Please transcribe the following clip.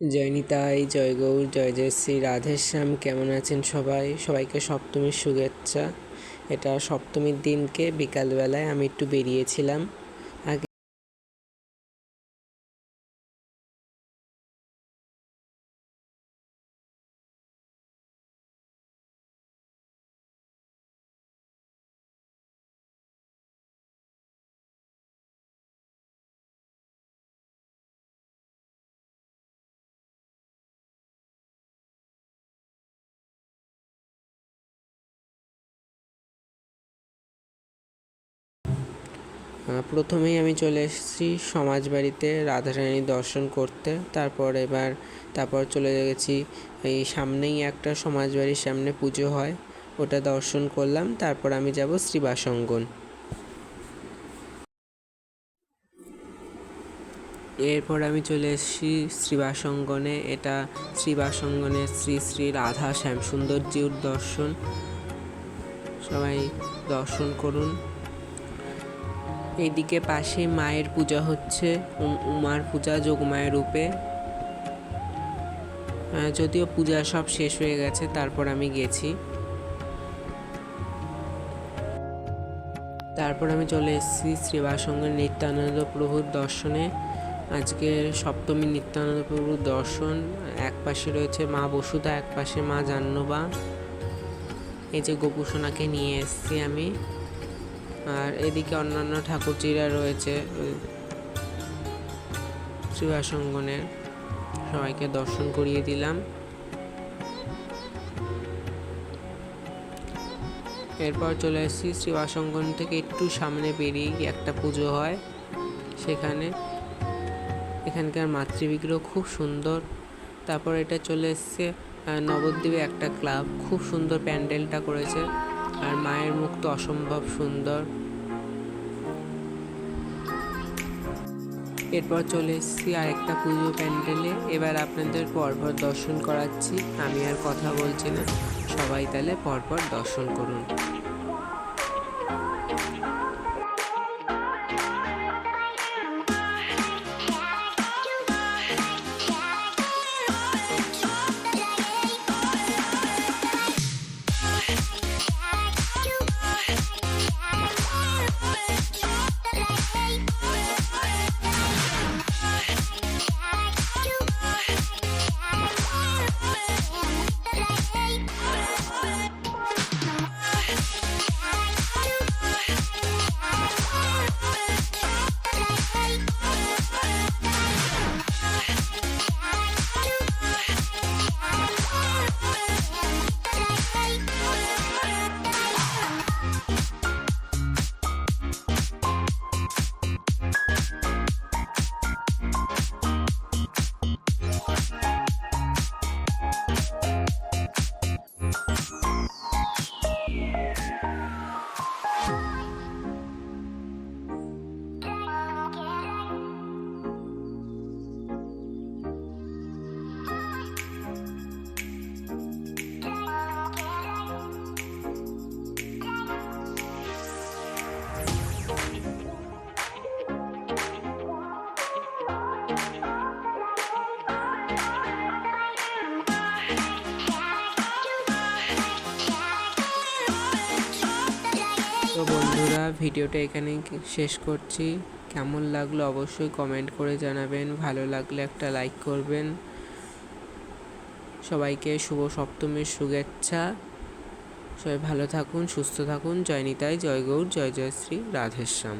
জয় নিতাই জয় জয় জয় শ্রী রাধেশ্যাম, কেমন আছেন সবাই? সবাইকে সপ্তমীর শুভেচ্ছা। এটা সপ্তমীর দিনকে বিকালবেলায় আমি একটু বেরিয়েছিলাম। প্রথমেই আমি চলে এসেছি সমাজবাড়িতে রাধারানী দর্শন করতে। তারপর এবার, তারপর চলে গেছি, এই সামনেই একটা সমাজবাড়ির সামনে পুজো হয়, ওটা দর্শন করলাম, তারপর আমি যাব শ্রীবাসঙ্গন। এরপর আমি চলে এসেছি শ্রীবাসঙ্গনে, এটা শ্রীবাসঙ্গনের শ্রী শ্রী রাধা শ্যামসুন্দরজিউর দর্শন। সবাই দর্শন করুন। এইদিকে পাশে মায়ের পূজা হচ্ছে, উম- উমার পূজা, যোগমায়ের রূপে। যদিও পূজা সব শেষ হয়ে গেছে, তারপর আমি গেছি। তারপর আমি চলে এসেছি শ্রীবাসঙ্গের নিত্যানন্দ প্রভুর দর্শনে। আজকে সপ্তমী নিত্যানন্দ প্রভুর দর্শন, এক পাশে রয়েছে মা বসুধা, এক পাশে মা জাহ্নবা। এই যে গোপুসোনাকে নিয়ে এসেছি আমি। আর এদিকে অন্যান্য ঠাকুরজিরা রয়েছে শ্রীবাসঙ্গনের। সবাইকে দর্শন করিয়ে দিলাম। এরপর চলে এসেছি শ্রীবাসঙ্গন থেকে একটু সামনে বেরিয়ে একটা পুজো হয়। সেখানে এখানকার মাতৃবিগ্রহ খুব সুন্দর। তারপর এটা চলে এসছে নবদ্বীপে একটা ক্লাব। খুব সুন্দর প্যান্ডেলটা করেছে। আর মায়ের মুখ তো অসম্ভব সুন্দর। এরপর চলে এসেছি আর একটা পুজো প্যান্ডেলে। এবার আপনাদের পরপর দর্শন করাচ্ছি। আমি আর কথা বলছি না। সবাই তাহলে পরপর দর্শন করুন। বন্ধুরা, ভিডিওটা এখানে শেষ করছি। কেমন লাগল অবশ্যই কমেন্ট করে জানাবেন। ভালো লাগলে একটা লাইক করবেন। সবাইকে শুভ সপ্তমীর শুভেচ্ছা। সবাই ভালো থাকুন, সুস্থ থাকুন। জয় নিতাই, জয় গৌর, জয় জয় শ্রী রাধেশ্যাম।